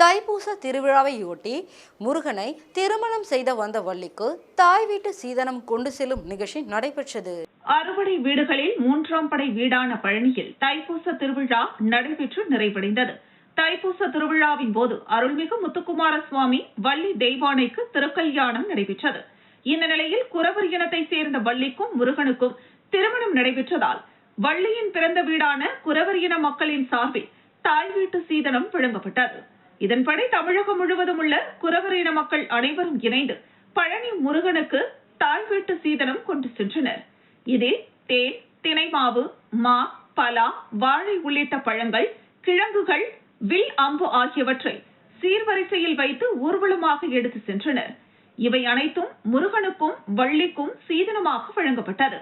தைப்பூச திருவிழாவையொட்டி முருகனை திருமணம் செய்த வந்த வள்ளிக்கு தாய் வீட்டு சீதனம் கொண்டு செல்லும் நிகழ்ச்சி நடைபெற்றது. அறுபடை வீடுகளில் மூன்றாம் படை வீடான பழனியில் தைப்பூச திருவிழா நடைபெற்று நிறைவடைந்தது. தைப்பூச திருவிழாவின் போது அருள்மிகு முத்துக்குமார சுவாமி வள்ளி தெய்வானைக்கு திருக்கல்யாணம் நடைபெற்றது. இந்த நிலையில் குறவர் இனத்தை சேர்ந்த வள்ளிக்கும் முருகனுக்கும் திருமணம் நடைபெற்றதால் வள்ளியின் பிறந்த வீடான குறவர் இன மக்களின் சார்பில் தாய் வீட்டு சீதனம் வழங்கப்பட்டது. இதன்படி தமிழகம் முழுவதும் உள்ள குறவர் இன மக்கள் அனைவரும் இணைந்து பழனி முருகனுக்கு தாய் வீட்டு சீதனம் கொண்டு சென்றனர். இதில் தேன் தினை மாவு மா பலா வாழை உள்ளிட்ட பழங்கள் கிழங்குகள் வில் அம்பு ஆகியவற்றை சீர்வரிசையில் வைத்து ஊர்வலமாக எடுத்து சென்றனர். இவை அனைத்தும் முருகனுக்கும் வள்ளிக்கும் சீதனமாக வழங்கப்பட்டது.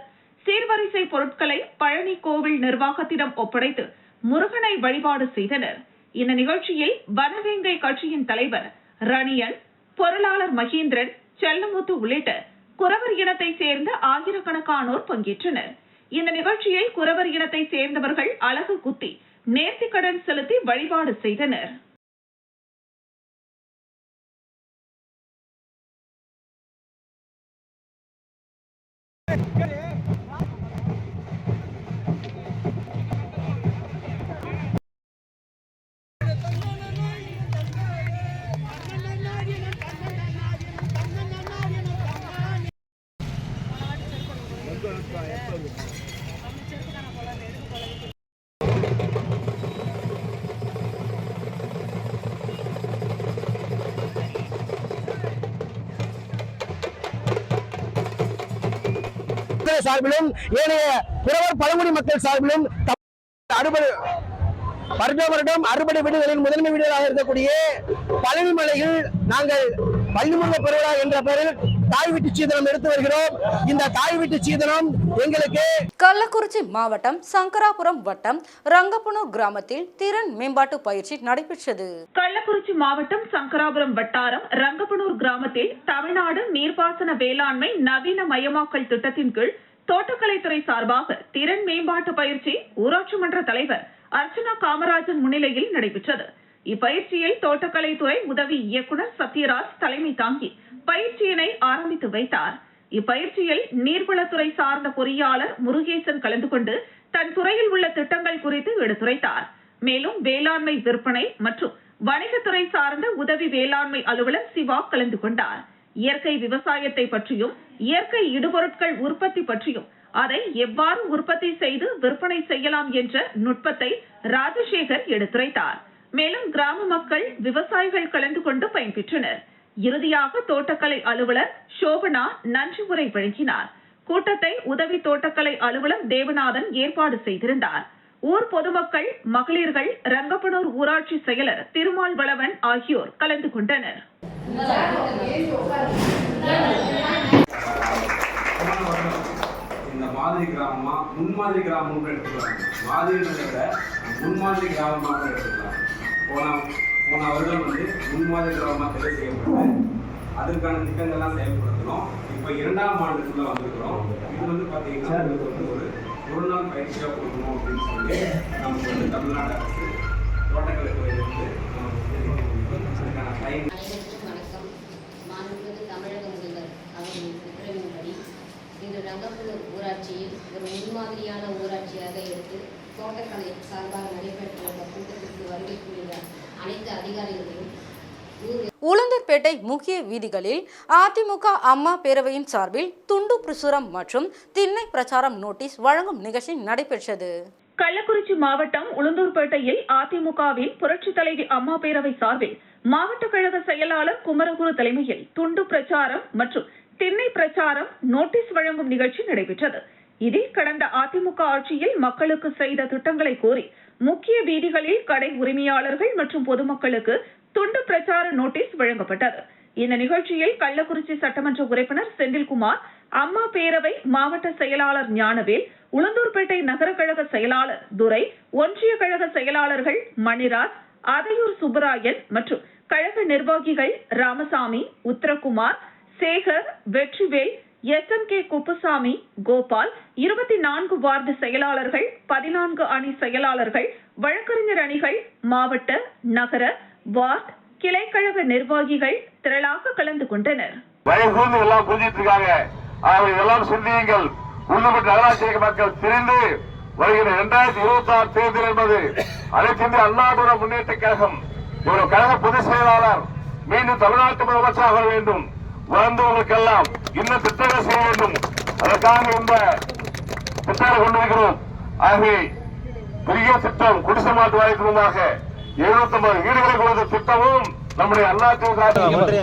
சீர்வரிசை பொருட்களை பழனி கோவில் நிர்வாகத்திடம் ஒப்படைத்து முருகனை வழிபாடு செய்தனர். இந்த நிகழ்ச்சியில் வனவேங்கை கட்சியின் தலைவர் ரணியன் பொருளாளர் மகேந்திரன் செல்லமுத்து உள்ளிட்ட குறவர் இனத்தை சேர்ந்த ஆயிரக்கணக்கானோர் பங்கேற்றனர். இந்த நிகழ்ச்சியில் குறவர் இனத்தை சேர்ந்தவர்கள் அழகு குத்தி நேர்த்திக்கடன் செலுத்தி வழிபாடு செய்தனர். மக்கள் சார்பிலும் ஏனைய புறவர் பழங்குடி மக்கள் சார்பிலும் தமிழ் அறுபடை வருட வருடம் அறுபடை வீடுகளின் முதன்மை வீடுகளாக இருக்கக்கூடிய பழனி மலையில் நாங்கள் பள்ளிமுருக பெருவிழா என்ற பெயரில் தாய் வீட்டு சீதனம் எடுத்து வருகிறோம். இந்த தாய் வீட்டு சீதனம் எங்களுக்கு கள்ளக்குறிச்சி மாவட்டம் சங்கராபுரம் வட்டம் ரங்கப்புனூர் கிராமத்தில் திறன் மேம்பாட்டு பயிற்சி நடைபெற்றது. கள்ளக்குறிச்சி மாவட்டம் சங்கராபுரம் வட்டாரம் ரங்கப்பனூர் கிராமத்தில் தமிழ்நாடு நீர்ப்பாசன வேளாண்மை நவீன மயமாக்கல் திட்டத்தின் கீழ் தோட்டக்கலைத்துறை சார்பாக திறன் மேம்பாட்டு பயிற்சி ஊராட்சி மன்ற தலைவர் அர்ச்சனா காமராஜன் முன்னிலையில் நடைபெற்றது. இப்பயிற்சியை தோட்டக்கலைத்துறை உதவி இயக்குனர் சத்யராஜ் தலைமை தாங்கி பயிற்சியினை ஆரம்பித்து வைத்தார். இப்பயிற்சியில் நீர்வளத்துறை சார்ந்த பொறியாளர் முருகேசன் கலந்து கொண்டு தன் துறையில் உள்ள திட்டங்கள் குறித்து எடுத்துரைத்தார். மேலும் வேளாண்மை விற்பனை மற்றும் வணிகத்துறை சார்ந்த உதவி வேளாண்மை அலுவலர் சிவா கலந்து கொண்டார். இயற்கை விவசாயத்தை பற்றியும் இயற்கை இடுபொருட்கள் உற்பத்தி பற்றியும் அதை எவ்வாறு உற்பத்தி செய்து விற்பனை செய்யலாம் என்ற நுட்பத்தை ராஜசேகர் எடுத்துரைத்தார். மேலும் கிராம மக்கள் விவசாயிகள் கலந்து கொண்டு பயன்பெற்றனர். இறுதியாக தோட்டக்கலை அலுவலர் சோபனா நன்றி உரை வழங்கினார். கூட்டத்தை உதவி தோட்டக்கலை அலுவலர் தேவநாதன் ஏற்பாடு செய்திருந்தார். ஊர் பொதுமக்கள் மகளிர்கள் ரங்கப்பனூர் ஊராட்சி செயலர் திருமால் வளவன் ஆகியோர் கலந்து கொண்டனர். இந்த மாதிரி கிராமமா முன்மாதிரி கிராமம்னு எடுத்துக்கலாம். மாதிரின்றதை விட முன்மாதிரி கிராமமாக எடுத்துக்கலாம். போன போன வருடம் வந்து முன்மாதிரி கிராமமாக தெரிவு செய்யப்பட்டது. அதற்கான திட்டங்கள்லாம் செயல்படுத்தணும். இப்போ இரண்டாம் ஆண்டுக்குள்ள வந்திருக்கிறோம். இது வந்து பார்த்தீங்கன்னா இதுக்கு வந்து ஒரு ஒரு நாள் பயிற்சியாக கொடுக்கணும் அப்படின்னு சொல்லி நமக்கு வந்து தமிழ்நாடு அரசு தோட்டங்களுக்கு வந்து நமக்கு அதுக்கான பயன் அனைவருக்கும் வணக்கம் மாண்புமிகு தமிழக முதல்வர் அவர்களின் உத்தரவின்படி இன்று ரங்கப்புலூர் ஊராட்சியில் ஒரு முன்மாதிரியான ஊராட்சியாக எடுத்து தோட்டக்கலை சார்பாக நடைபெற்ற இந்த கூட்டத்திற்கு வருகை புரிந்த அனைத்து அதிகாரிகளையும் உளுந்தூர்பேட்டை முக்கிய வீதிகளில் அதிமுக அம்மா பேரவையின் சார்பில் துண்டு பிரசுரம் மற்றும் திண்ணை பிரச்சாரம் நோட்டீஸ் வழங்கும் நிகழ்ச்சி நடைபெற்றது. கள்ளக்குறிச்சி மாவட்டம் உளுந்தூர்பேட்டையில் அதிமுகவின் புரட்சித் தலைவி அம்மா பேரவை சார்பில் மாவட்ட கழக செயலாளர் குமரகுரு தலைமையில் துண்டு பிரச்சாரம் மற்றும் திண்ணை பிரச்சாரம் நோட்டீஸ் வழங்கும் நிகழ்ச்சி நடைபெற்றது. இதில் கடந்த அதிமுக ஆட்சியில் மக்களுக்கு செய்த திட்டங்களை கோரி முக்கிய வீதிகளில் கடை உரிமையாளர்கள் மற்றும் பொதுமக்களுக்கு துண்டு பிரச்சார நோட்டீஸ் வழங்கப்பட்டது. இந்த நிகழ்ச்சியில் கள்ளக்குறிச்சி சட்டமன்ற உறுப்பினர் செந்தில்குமார் அம்மா பேரவை மாவட்ட செயலாளர் ஞானவேல் உளுந்தூர்பேட்டை நகர கழக செயலாளர் துரை ஒன்றிய கழக செயலாளர்கள் மணிராஜ் அதையூர் சுப்பராயன் மற்றும் கழக நிர்வாகிகள் Ramasamy Uthirakumar Sekar Vetrivel S M K Kuppusamy Gopal இருபத்தி நான்கு வார்டு செயலாளர்கள் பதினான்கு அணி செயலாளர்கள் வழக்கறிஞர் அணிகள் மாவட்ட நகர வார்டு கிளைக்கழக நிர்வாகிகள் திரளாக கலந்து கொண்டனர். எல்லாம் புரிஞ்சிட்டு இருக்காங்க ஆகவே இதெல்லாம் சிந்தியுங்கள் உள்ளுப்பட்ட நகராட்சி மக்கள் திரிந்து வருகிற இரண்டாயிரத்தி இருபத்தி ஆறு தேர்தல் என்பது முன்னேற்ற கழகம் இவருடைய கழக பொதுச் செயலாளர் மீண்டும் தமிழ்நாட்டு முதலமைச்சராக வேண்டும். வளர்ந்தவர்களுக்கெல்லாம் இன்னும் திட்டங்கள் செய்ய வேண்டும். அதற்காக இந்த திட்டங்களை கொண்டிருக்கிறோம். ஆகவே பெரிய திட்டம் குடிசை மாட்டு வாய்ப்பு முன்பாக எழுபத்தி ஒன்பது வீடுகளை கொடுத்த திட்டமும் நம்முடைய அண்ணா திமுக ஒன்றிய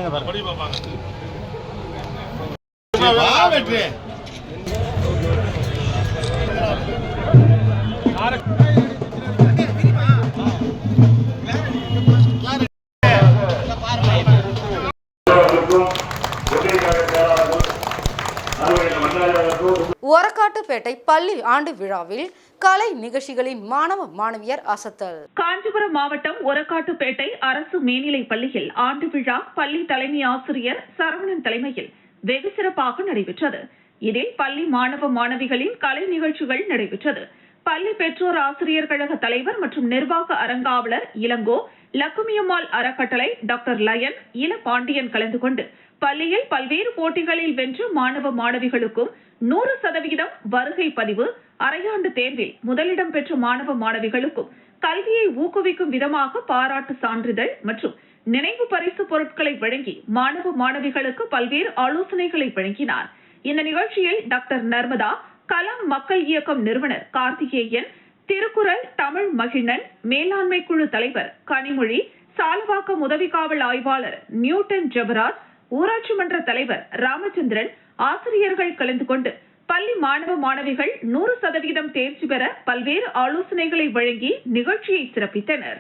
ஒரக்காட்டுப்பேட்டை பள்ளி ஆண்டு விழாவில் கலை நிகழ்ச்சிகளின் மாணவ மாணவியர் அசத்தல். காஞ்சிபுரம் மாவட்டம் ஒரக்காட்டுப்பேட்டை அரசு மேல்நிலைப் பள்ளியில் ஆண்டு விழா பள்ளி தலைமை ஆசிரியர் சரவணன் தலைமையில் வெகு சிறப்பாக நடைபெற்றது. இதில் பள்ளி மாணவ மாணவிகளின் கலை நிகழ்ச்சிகள் நடைபெற்றது. பள்ளி பெற்றோர் ஆசிரியர் கழக தலைவர் மற்றும் நிர்வாக அரங்காவலர் இளங்கோ லக்குமியம்மாள் அறக்கட்டளை டாக்டர் லயன் இள பாண்டியன் கலந்து கொண்டு பள்ளியில் பல்வேறு போட்டிகளில் வென்று மாணவ மாணவிகளுக்கும் நூறு சதவிகிதம் வருகை பதிவு அரையாண்டு தேர்வில் முதலிடம் பெற்ற மாணவ மாணவிகளுக்கும் கல்வியை ஊக்குவிக்கும் விதமாக பாராட்டு சான்றிதழ் மற்றும் நினைவு பரிசு பொருட்களை வழங்கி மாணவ மாணவிகளுக்கு பல்வேறு ஆலோசனைகளை வழங்கினார். இந்த நிகழ்ச்சியில் டாக்டர் நர்மதா கலாம் மக்கள் இயக்கம் நிறுவனர் கார்த்திகேயன் திருக்குறள் தமிழ் மகிழன் மேலாண்மை குழு தலைவர் கனிமொழி சாலவாக்கம் உதவி காவல் ஆய்வாளர் நியூட்டன் ஜெபராஜ் ஊராட்சி மன்ற தலைவர் ராமச்சந்திரன் ஆசிரியர்கள் கலந்து கொண்டு பள்ளி மாணவ மாணவிகள் நூறு சதவிகிதம் தேர்ச்சி பெற பல்வேறு ஆலோசனைகளை வழங்கி நிகழ்ச்சியை சிறப்பித்தனர்.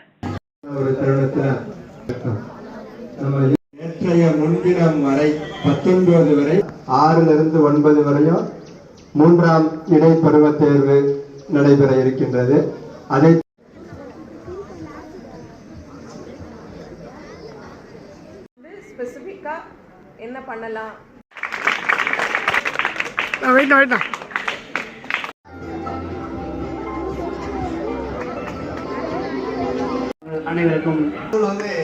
நேற்றைய முன்தினம் வரை பத்தொன்பது வரை ஆறுல இருந்து ஒன்பது வரையும் மூன்றாம் இடைப்பருவ தேர்வு நடைபெற இருக்கின்றது. அதை ஸ்பெசிஃபிக்காக என்ன பண்ணலாம்? அனைவருக்கும் கள்ளக்குறிச்சி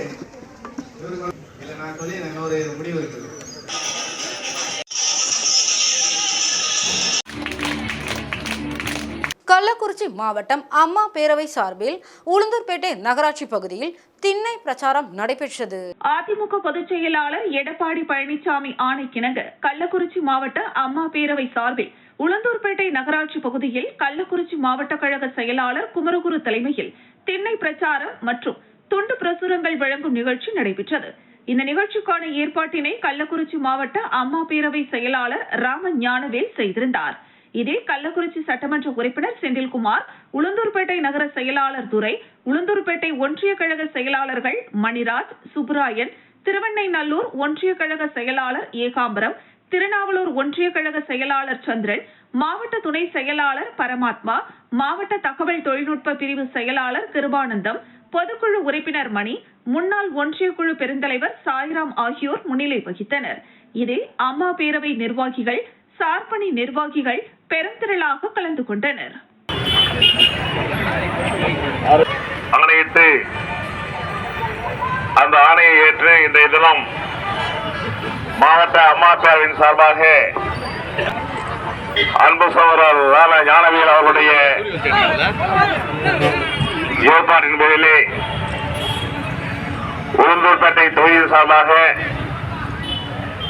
மாவட்டம் அம்மா பேரவை சார்பில் உளுந்தூர்பேட்டை நகராட்சி பகுதியில் திண்ணை பிரச்சாரம் நடைபெற்றது. அதிமுக பொதுச் செயலாளர் எடப்பாடி பழனிசாமி ஆணைக்கிணங்க கள்ளக்குறிச்சி மாவட்ட அம்மா பேரவை சார்பில் உளுந்தூர்பேட்டை நகராட்சி பகுதியில் கள்ளக்குறிச்சி மாவட்ட கழக செயலாளர் குமரகுரு தலைமையில் திண்ணை பிரச்சாரம் மற்றும் துண்டு பிரசுரங்கள் வழங்கும் நிகழ்ச்சி நடைபெற்றது. இந்த நிகழ்ச்சிக்கான ஏற்பாட்டினை கள்ளக்குறிச்சி மாவட்ட அம்மா பேரவை செயலாளர் ராம ஞானவேல் செய்திருந்தார். இதில் கள்ளக்குறிச்சி சட்டமன்ற உறுப்பினர் செந்தில்குமார் உளுந்தூர்பேட்டை நகர செயலாளர் துறை உளுந்தூர்பேட்டை ஒன்றிய கழக செயலாளர்கள் மணிராஜ் சுப்புராயன் திருவெண்ணைநல்லூர் ஒன்றிய கழக செயலாளர் ஏகாம்பரம் திருநாவலூர் ஒன்றிய கழக செயலாளர் சந்திரன் மாவட்ட துணை செயலாளர் பரமாத்மா மாவட்ட தகவல் தொழில்நுட்ப பிரிவு செயலாளர் கிருபானந்தம் பொதுக்குழு உறுப்பினர் மணி முன்னாள் ஒன்றிய குழு பெருந்தலைவர் சாய்ராம் ஆகியோர் முன்னிலை வகித்தனர். இதில் அம்மா பேரவை நிர்வாகிகள் சார்பணி நிர்வாகிகள் பெருந்திரளாக கலந்து கொண்டனர். ஆணையிட்டு அந்த ஆணையை ஏற்று இன்றைய தினம் மாவட்ட அம்மாசாவின் சார்பாக அன்பு சோழர் ராம ஞானவியல் அவர்களுடைய ஏற்பாட்டின் பேரிலே உளுந்தூர்பேட்டை தொகுதியின் சார்பாக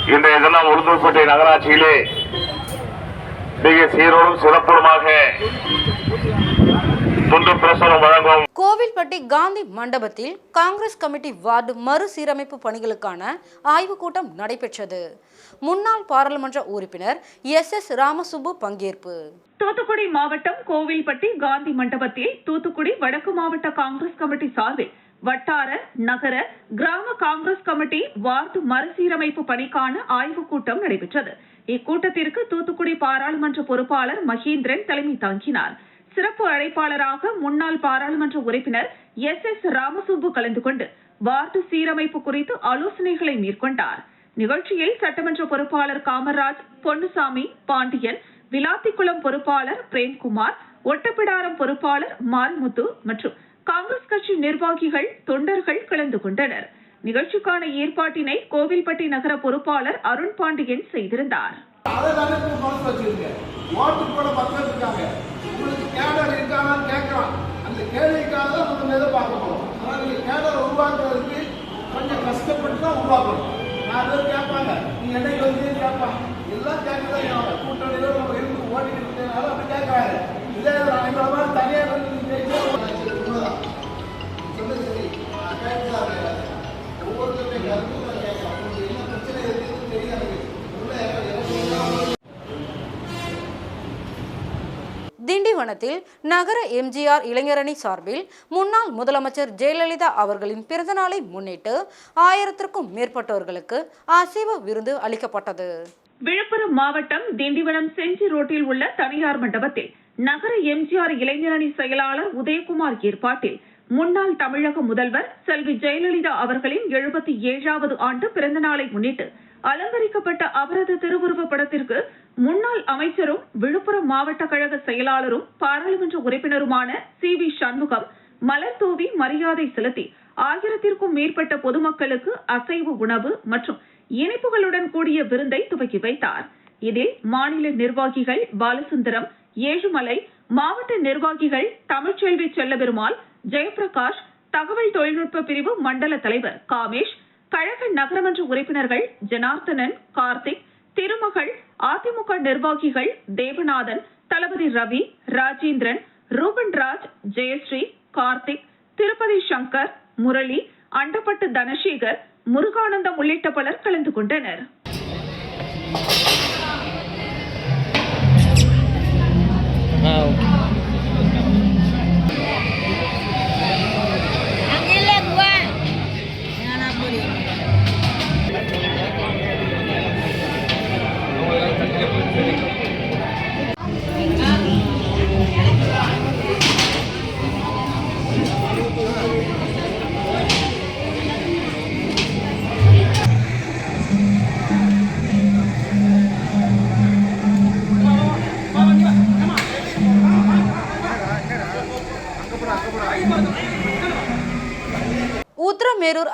இன்றைய தினம் உளுந்தூர்பேட்டை நகராட்சியிலே மிக சீரோடும் வழங்கும். கோவில்பட்டி காந்தி மண்டபத்தில் காங்கிரஸ் கமிட்டி வார்டு மறுசீரமைப்பு பணிகளுக்கான ஆய்வுக் கூட்டம் நடைபெற்றது. முன்னாள் பாராளுமன்ற உறுப்பினர் எஸ் எஸ் ராமசுப்பு பங்கேற்பு. தூத்துக்குடி மாவட்டம் கோவில்பட்டி காந்தி மண்டபத்தில் தூத்துக்குடி வடக்கு மாவட்ட காங்கிரஸ் கமிட்டி சார்பில் வட்டார நகர கிராம காங்கிரஸ் கமிட்டி வார்டு மறுசீரமைப்பு பணிக்கான ஆய்வுக் கூட்டம் நடைபெற்றது. இக்கூட்டத்திற்கு தூத்துக்குடி பாராளுமன்ற பொறுப்பாளர் மகேந்திரன் தலைமை தாங்கினார். சிறப்பு அழைப்பாளராக முன்னாள் பாராளுமன்ற உறுப்பினர் எஸ் எஸ் ராமசுப்பு கலந்து கொண்டு வார்டு சீரமைப்பு குறித்து ஆலோசனைகளை மேற்கொண்டார். நிகழ்ச்சியில் சட்டமன்ற பொறுப்பாளர் காமராஜ் பொன்னுசாமி பாண்டியன் விளாத்திக்குளம் பொறுப்பாளர் பிரேம்குமார் ஒட்டப்பிடாரம் பொறுப்பாளர் மாரிமுத்து மற்றும் காங்கிரஸ் கட்சி நிர்வாகிகள் தொண்டர்கள் கலந்து கொண்டனர். நிகழ்ச்சிக்கான ஏற்பாட்டினை கோவில்பட்டி நகர பொறுப்பாளர் அருண் பாண்டியன் செய்திருந்தார். கொஞ்சம் கஷ்டப்பட்டு தான் உருவாக்கணும். நான் பேர் கேட்பாங்க. நீ என்னைக்கு வந்து எல்லாம் கேட்கதான் கூட்டணியில நம்ம இருந்து ஓடிட்டு அப்படி கேட்கறாங்க எங்களை மாதிரி திண்டிவனத்தில் நகர எம்ஜிஆர் இளைஞரணி சார்பில் முன்னாள் முதலமைச்சர் ஜெயலலிதா அவர்களின் பிறந்தநாளை முன்னிட்டு ஆயிரத்திற்கும் மேற்பட்டவர்களுக்கு அசைவ விருந்து அளிக்கப்பட்டது. விழுப்புரம் மாவட்டம் திண்டிவனம் செஞ்சி ரோட்டில் உள்ள தனியார் மண்டபத்தில் நகர எம்ஜிஆர் இளைஞரணி செயலாளர் உதயகுமார் ஏற்பாட்டில் முன்னாள் தமிழக முதல்வர் செல்வி ஜெயலலிதா அவர்களின் எழுபத்தி ஏழாவது ஆண்டு பிறந்த நாளை முன்னிட்டு அலங்கரிக்கப்பட்ட அவரது திருவுருவ படத்திற்கு முன்னாள் அமைச்சரும் விழுப்புரம் மாவட்ட கழக செயலாளரும் பாராளுமன்ற உறுப்பினருமான சி வி சண்முகம் மலர் தூவி மரியாதை செலுத்தி ஆயிரத்திற்கும் மேற்பட்ட பொதுமக்களுக்கு அசைவு உணவு மற்றும் இனிப்புகளுடன் கூடிய விருந்தை துவக்கி வைத்தார். இதில் மாநில நிர்வாகிகள் பாலசுந்தரம் ஏழுமலை மாவட்ட நிர்வாகிகள் தமிழ்ச்செல்வி செல்லபெருமாள் ஜெயபிரகாஷ் தகவல் தொழில்நுட்ப பிரிவு மண்டல தலைவர் காமேஷ் கழக நகரமன்ற உறுப்பினர்கள் ஜனார்த்தனன் கார்த்திக் திருமகள் அதிமுக நிர்வாகிகள் தேவநாதன் தளபதி ரவி ராஜேந்திரன் ரூபன் ராஜ் ஜெயஸ்ரீ கார்த்திக் திருப்பதி சங்கர் முரளி அண்டப்பட்டு தனசேகர் முருகானந்தம் உள்ளிட்ட பலர் கலந்து கொண்டனர்.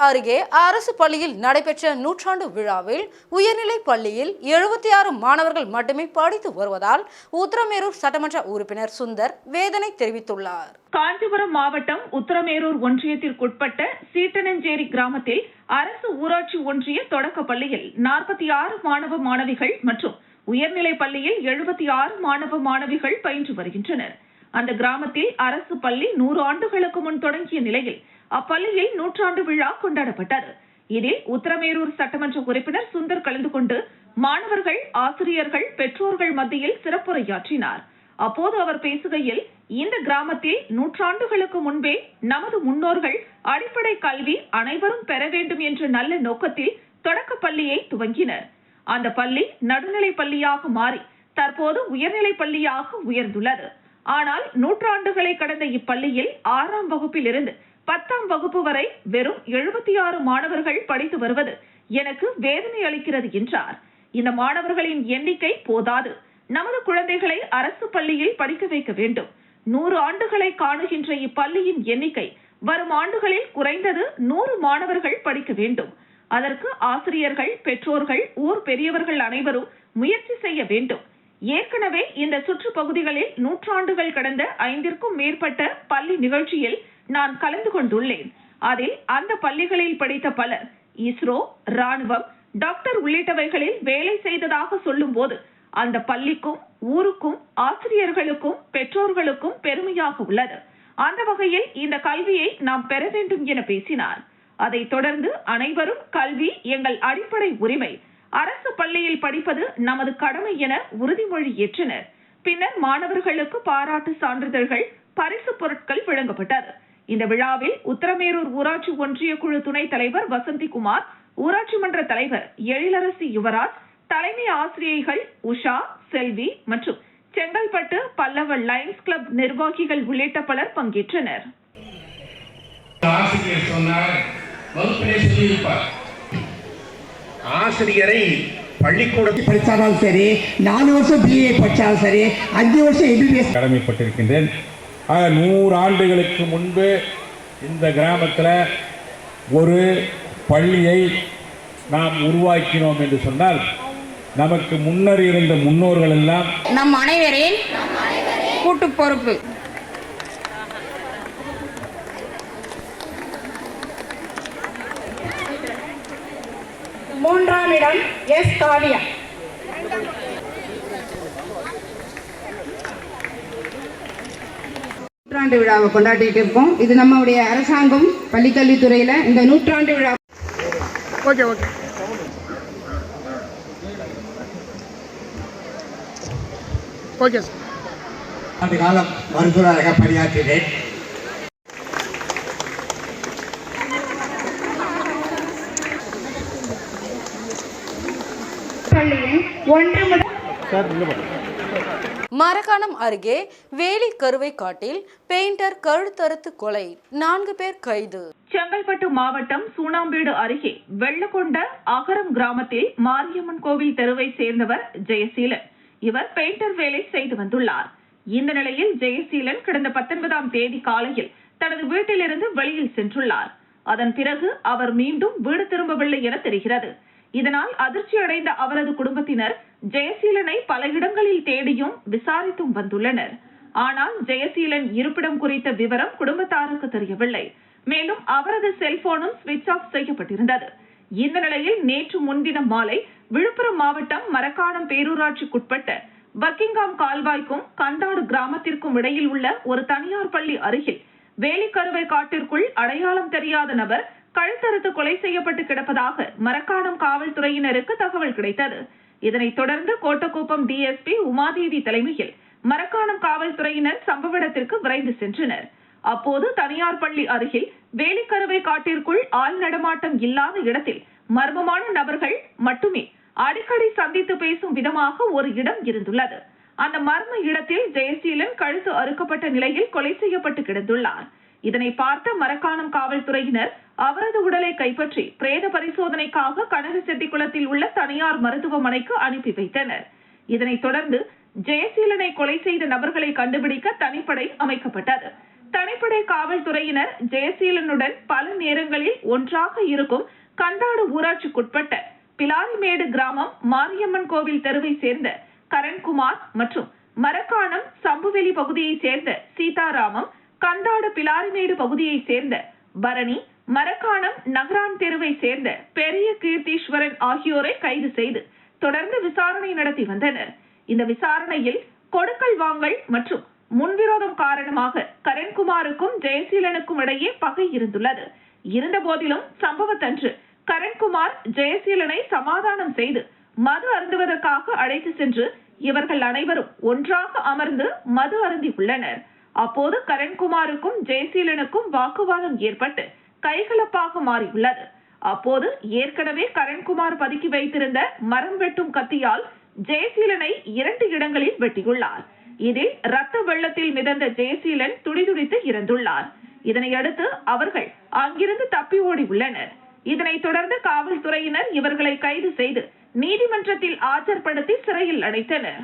அருகே அரசு பள்ளியில் நடைபெற்ற நூற்றாண்டு விழாவில் உயர்நிலைப் பள்ளியில் எழுபத்தி ஆறு மாணவர்கள் மட்டுமே படித்து வருவதால் உத்தரமேரூர் சட்டமன்ற உறுப்பினர் சுந்தர் வேதனை தெரிவித்துள்ளார். காஞ்சிபுரம் மாவட்டம் உத்தரமேரூர் ஒன்றியத்திற்குட்பட்ட சீட்டனஞ்சேரி கிராமத்தில் அரசு ஊராட்சி ஒன்றிய தொடக்க பள்ளியில் நாற்பத்தி ஆறு மாணவ மாணவிகள் மற்றும் உயர்நிலை பள்ளியில் எழுபத்தி ஆறு மாணவ மாணவிகள் பயின்று வருகின்றனர். அந்த கிராமத்தில் அரசு பள்ளி நூறு ஆண்டுகளுக்கு முன் தொடங்கிய நிலையில் அப்பள்ளியில் நூற்றாண்டு விழா கொண்டாடப்பட்டது. இதில் உத்தரமேரூர் சட்டமன்ற உறுப்பினர் சுந்தர் கலந்து கொண்டு மாணவர்கள் ஆசிரியர்கள் பெற்றோர்கள் மத்தியில் சிறப்புரையாற்றினார். அப்போது அவர் பேசுகையில் இந்த கிராமத்தில் நூற்றாண்டுகளுக்கு முன்பே நமது முன்னோர்கள் அடிப்படை கல்வி அனைவரும் பெற வேண்டும் என்ற நல்ல நோக்கத்தில் தொடக்க பள்ளியை துவங்கினர். அந்த பள்ளி நடுநிலை பள்ளியாக மாறி தற்போது உயர்நிலை பள்ளியாக உயர்ந்துள்ளது. ஆனால் நூற்றாண்டுகளை கடந்த இப்பள்ளியில் ஆறாம் வகுப்பில் இருந்து பத்தாம் வகுப்பு வரை வெறும் எழுபத்தி ஆறு மாணவர்கள் படித்து வருவது எனக்கு வேதனை அளிக்கிறது என்றார். இந்த மாணவர்களின் எண்ணிக்கை போதாது. நமது குழந்தைகளை அரசு பள்ளியில் படிக்க வைக்க வேண்டும். நூறு ஆண்டுகளை காணுகின்ற இப்பள்ளியின் எண்ணிக்கை வரும் ஆண்டுகளில் குறைந்தது நூறு மாணவர்கள் படிக்க வேண்டும். அதற்கு ஆசிரியர்கள் பெற்றோர்கள் ஊர் பெரியவர்கள் அனைவரும் முயற்சி செய்ய வேண்டும். ஏற்கனவே இந்த சுற்று பகுதிகளில் நூற்றாண்டுகள் கடந்த ஐந்திற்கும் மேற்பட்ட பள்ளி நிகழ்ச்சியில் நான் கலந்து கொண்டுள்ளேன். அதில் அந்த பள்ளிகளில் படித்த பலர் இஸ்ரோ ராணுவம் டாக்டர் உள்ளிட்டவைகளில் வேலை செய்ததாக சொல்லும்போது அந்த பள்ளிக்கும் ஊருக்கும் ஆசிரியர்களுக்கும் பெற்றோர்களுக்கும் பெருமையாக உள்ளது. அந்த வகையில் இந்த கல்வியை நாம் பெற வேண்டும் என பேசினார். அதைத் தொடர்ந்து அனைவரும் கல்வி எங்கள் அடிப்படை உரிமை. அரசு பள்ளியில் படிப்பது நமது கடமை என உறுதிமொழி ஏற்றனர். பின்னர் மாணவர்களுக்கு பாராட்டு சான்றிதழ்கள் பரிசு பொருட்கள் வழங்கப்பட்டது. இந்த விழாவில் உத்தரமேரூர் ஊராட்சி ஒன்றிய குழு துணைத் தலைவர் வசந்திகுமார் ஊராட்சி மன்ற தலைவர் எழிலரசி யுவராஜ் தலைமை ஆசிரியைகள் உஷா செல்வி மற்றும் செங்கல்பட்டு பல்லவ லயன்ஸ் கிளப் நிர்வாகிகள் உள்ளிட்ட பலர் பங்கேற்றனர். ஆசிரியரை பள்ளிக்கூடத்தில் படித்தாலும் சரி நாலு வருஷம் பிஏ படித்தாலும் சரி அஞ்சு வருஷம் எம்பிபிஎஸ் கடமைப்பட்டிருக்கின்றேன். ஆக நூறு ஆண்டுகளுக்கு முன்பு இந்த கிராமத்தில் ஒரு பள்ளியை நாம் உருவாக்கினோம் என்று சொன்னால் நமக்கு முன்னர் இருந்த முன்னோர்கள் எல்லாம் நம் அனைவரின் கூட்டு பொறுப்பு. மூன்றாம் இடம் எஸ் காவியா. நூற்றாண்டு விழாவை கொண்டாடிட்டு இருக்கோம். இது நம்மளுடைய அரசாங்கம் பள்ளிக்கல்வித்துறையில இந்த நூற்றாண்டு விழா. Okay okay. ஓகே சார் ஆண்டு காலம் மருத்துவராக பணியாற்றினேன். பள்ளியின் ஒன்று முதல் மரக்காணம் அருகே வேலி கருவை காட்டில் பெயிண்டர் கழுத்தறுத்து கொலை. நான்கு பேர் கைது. செங்கல்பட்டு மாவட்டம் சூனாம்பேடு அருகே வெள்ளக்கொண்ட அகரம் கிராமத்தில் மாரியம்மன் கோவில் தெருவை சேர்ந்தவர் ஜெயசீலன். இவர் பெயிண்டர் வேலை செய்து வந்துள்ளார். இந்த நிலையில் ஜெயசீலன் கடந்த பத்தொன்பதாம் தேதி காலையில் தனது வீட்டிலிருந்து வெளியில் சென்றுள்ளார். அதன் பிறகு அவர் மீண்டும் வீடு திரும்பவில்லை என தெரிகிறது. இதனால் அதிர்ச்சி அடைந்த அவரது குடும்பத்தினர் ஜெயசீலனை பல இடங்களில் தேடியும் விசாரித்தும் வந்துள்ளனர். ஆனால் ஜெயசீலன் இருப்பிடம் குறித்த விவரம் குடும்பத்தாருக்கு தெரியவில்லை. மேலும் அவரது செல்போனும் சுவிட்ச் ஆஃப் செய்யப்பட்டிருந்தது. இந்த நிலையில் நேற்று முன்தினம் மாலை விழுப்புரம் மாவட்டம் மரக்காணம் பேரூராட்சிக்குட்பட்ட பக்கிங்காம் கால்வாய்க்கும் கந்தாடு கிராமத்திற்கும் இடையில் உள்ள ஒரு தனியார் பள்ளி அருகில் வேலிக்கருவை காட்டிற்குள் அடையாளம் தெரியாத நபர் கழுத்தறுத்து கொலை செய்யப்பட்டு கிடப்பதாக மரக்காணம் காவல்துறையினருக்கு தகவல் கிடைத்தது. இதனைத் தொடர்ந்து கோட்டக்கோப்பம் டிஎஸ்பி உமாதேவி தலைமையில் மரக்காணம் காவல்துறையினர் சம்பவ இடத்திற்கு விரைந்து சென்றனர். அப்போது தனியார் பள்ளி அருகில் வேலிக்கருவை காட்டிற்குள் ஆள் நடமாட்டம் இல்லாத இடத்தில் மர்மமான நபர்கள் மட்டுமே அடிக்கடி சந்தித்து பேசும் விதமாக ஒரு இடம் இருந்துள்ளது. அந்த மர்ம இடத்தில் ஜெயசீலன் கழுத்து அறுக்கப்பட்ட நிலையில் கொலை செய்யப்பட்டு கிடந்துள்ளார். இதனை பார்த்த மரக்காணம் காவல்துறையினர் அவரது உடலை கைப்பற்றி பிரேத பரிசோதனைக்காக கனகசெட்டிக்குளத்தில் உள்ள தனியார் மருத்துவமனைக்கு அனுப்பி வைத்தனர். இதனைத் தொடர்ந்து ஜெயசீலனை கொலை செய்த நபர்களை கண்டுபிடிக்க தனிப்படை அமைக்கப்பட்டது. தனிப்படை காவல்துறையினர் ஜெயசீலனுடன் பல நேரங்களில் ஒன்றாக இருக்கும் கந்தாடு ஊராட்சிக்குட்பட்ட பிலாரிமேடு கிராமம் மாரியம்மன் கோவில் தெருவை சேர்ந்த கரண்குமார் மற்றும் மரக்காணம் சம்புவெளி பகுதியைச் சேர்ந்த சீதாராமம் கந்தாடு பிலாரிமேடு பகுதியைச் சேர்ந்த பரணி மரக்காணம் நகரான் தெருவை சேர்ந்த பெரிய கீர்த்தீஸ்வரன் ஆகியோரை கைது செய்து தொடர்ந்து விசாரணை நடத்தி வந்தனர். இந்த விசாரணையில் கொடுக்கல் வாங்கல் மற்றும் முன்விரோதம் காரணமாக கரண்குமாருக்கும் ஜெயசீலனுக்கும் இடையே பகை இருந்துள்ளது. இருந்த போதிலும் சம்பவத்தன்று கரண்குமார் ஜெயசீலனை சமாதானம் செய்து மது அருந்துவதற்காக அழைத்து சென்று இவர்கள் அனைவரும் ஒன்றாக அமர்ந்து மது அருந்தி உள்ளனர் அப்போது கரண்குமாருக்கும் ஜெயசீலனுக்கும் வாக்குவாதம் ஏற்பட்டு கைகலப்பாக மாறியுள்ளது. அப்போது ஏற்கனவே கரண்குமார் பதுக்கி வைத்திருந்த மரம் வெட்டும் கத்தியால் ஜெயசீலனை இரண்டு இடங்களில் வெட்டியுள்ளார். இதில் ரத்த வெள்ளத்தில் மிதந்த ஜெயசீலன் துடிதுடித்து இறந்துள்ளார். இதனையடுத்து அவர்கள் அங்கிருந்து தப்பி ஓடி உள்ளனர் இதனைத் தொடர்ந்து காவல்துறையினர் இவர்களை கைது செய்து நீதிமன்றத்தில் ஆஜர்படுத்தி சிறையில் அடைத்தனர்.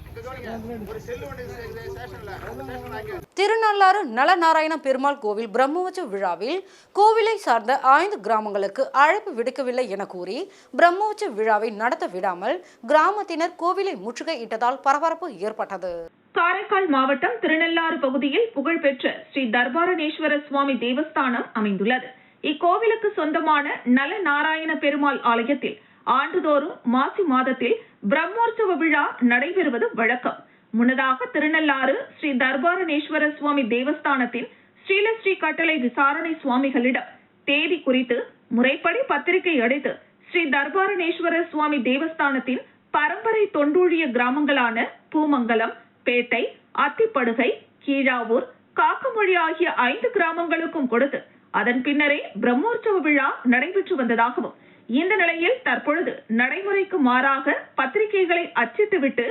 திருநள்ளாறு நலநாராயண பெருமாள் கோவில் பிரம்மோற்சவ விழாவில் கோவிலை சார்ந்த ஐந்து கிராமங்களுக்கு அழைப்பு விடுக்கவில்லை என கூறி பிரம்மோற்சவ விழாவை நடத்த விடாமல் கிராமத்தினர் கோவிலை முற்றுகையிட்டதால் பரபரப்பு ஏற்பட்டது. காரைக்கால் மாவட்டம் திருநெல்லாறு பகுதியில் புகழ்பெற்ற ஸ்ரீ தர்பாரணேஸ்வர சுவாமி தேவஸ்தானம் அமைந்துள்ளது. இக்கோவிலுக்கு சொந்தமான நல நாராயண பெருமாள் ஆலயத்தில் ஆண்டுதோறும் மாசி மாதத்தில் பிரம்மோற்சவ விழா நடைபெறுவது வழக்கம். முன்னதாக திருநள்ளாறு ஸ்ரீ தர்பாரணேஸ்வர சுவாமி தேவஸ்தானத்தின் ஸ்ரீலஸ்ரீ கட்டளை விசாரணை சுவாமிகளிடம் தேதி குறித்து முறைப்படி பத்திரிகை அடித்து ஸ்ரீ தர்பாரணேஸ்வர சுவாமி தேவஸ்தானத்தின் பரம்பரை தொண்டூழிய கிராமங்களான பூமங்கலம் பேட்டை அத்திப்படுகை கீழாவூர் காக்கமொழி ஆகிய ஐந்து கிராமங்களுக்கும் கொடுத்து அதன் பின்னரே பிரம்மோற்சவ விழா நடைபெற்று வந்ததாகவும் இந்த நிலையில் தற்பொழுது நடைமுறைக்கு மாறாக பத்திரிகைகளை அச்சிட்டுவிட்டு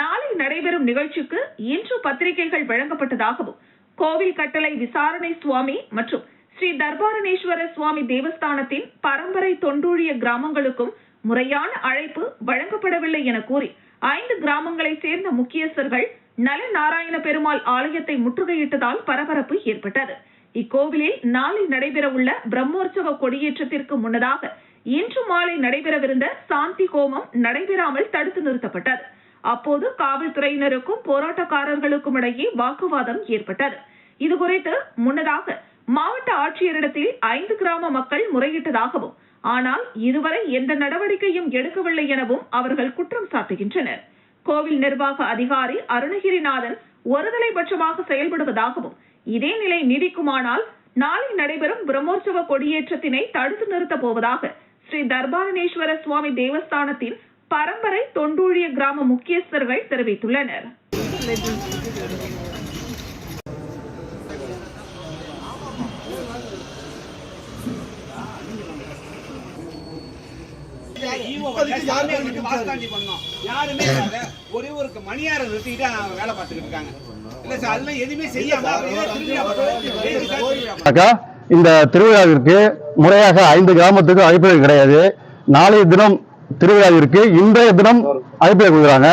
நாளை நடைபெறும் நிகழ்ச்சிக்கு இன்று பத்திரிகைகள் வழங்கப்பட்டதாகவும் கோவில் கட்டளை விசாரணை சுவாமி மற்றும் ஸ்ரீ தர்பாரணேஸ்வர சுவாமி தேவஸ்தானத்தின் பரம்பரை தொண்டூழிய கிராமங்களுக்கும் முறையான அழைப்பு வழங்கப்படவில்லை என கூறி ஐந்து கிராமங்களை சேர்ந்த முக்கியஸ்தர்கள் நல நாராயண பெருமாள் ஆலயத்தை முற்றுகையிட்டதால் பரபரப்பு ஏற்பட்டது. இக்கோவிலில் நாளை நடைபெறவுள்ள பிரம்மோற்சவ கொடியேற்றத்திற்கு முன்னதாக இன்று மாலை நடைபெறவிருந்த சாந்தி கோமம் நடைபெறாமல் தடுத்து நிறுத்தப்பட்டது. அப்போது காவல்துறையினருக்கும் போராட்டக்காரர்களுக்கும் இடையே வாக்குவாதம் ஏற்பட்டது. இதுகுறித்து முன்னதாக மாவட்ட ஆட்சியரிடத்தில் ஐந்து கிராம மக்கள் முறையிட்டதாகவும் ஆனால் இதுவரை எந்த நடவடிக்கையும் எடுக்கவில்லை எனவும் அவர்கள் குற்றம் சாட்டுகின்றனர். கோவில் நிர்வாக அதிகாரி அருணகிரிநாதன் ஒருதலைபட்சமாக செயல்படுவதாகவும் இதே நிலை நீடிக்குமானால் நாளை நடைபெறும் பிரம்மோற்சவ கொடியேற்றத்தினை தடுத்து நிறுத்தப் போவதாக ஸ்ரீ தர்பாரணேஸ்வர சுவாமி தேவஸ்தானத்தின் பரம்பரை தொண்டூழிய கிராம முக்கியஸ்தர்கள் தெரிவித்துள்ளனர். யாருமே ஒரே ஒரு மணியார நிறுத்திக்கிட்டு அவங்க வேலை பார்த்துக்கிட்டு இருக்காங்க. இல்ல சார் அதெல்லாம் எதுவுமே செய்யாம இந்த திருவிழாவிற்கு முறையாக ஐந்து கிராமத்துக்கு அழைப்பது கிடையாது. நாளைய தினம் திருவிழாவிற்கு இன்றைய தினம் அழைப்பதை கொடுக்குறாங்க.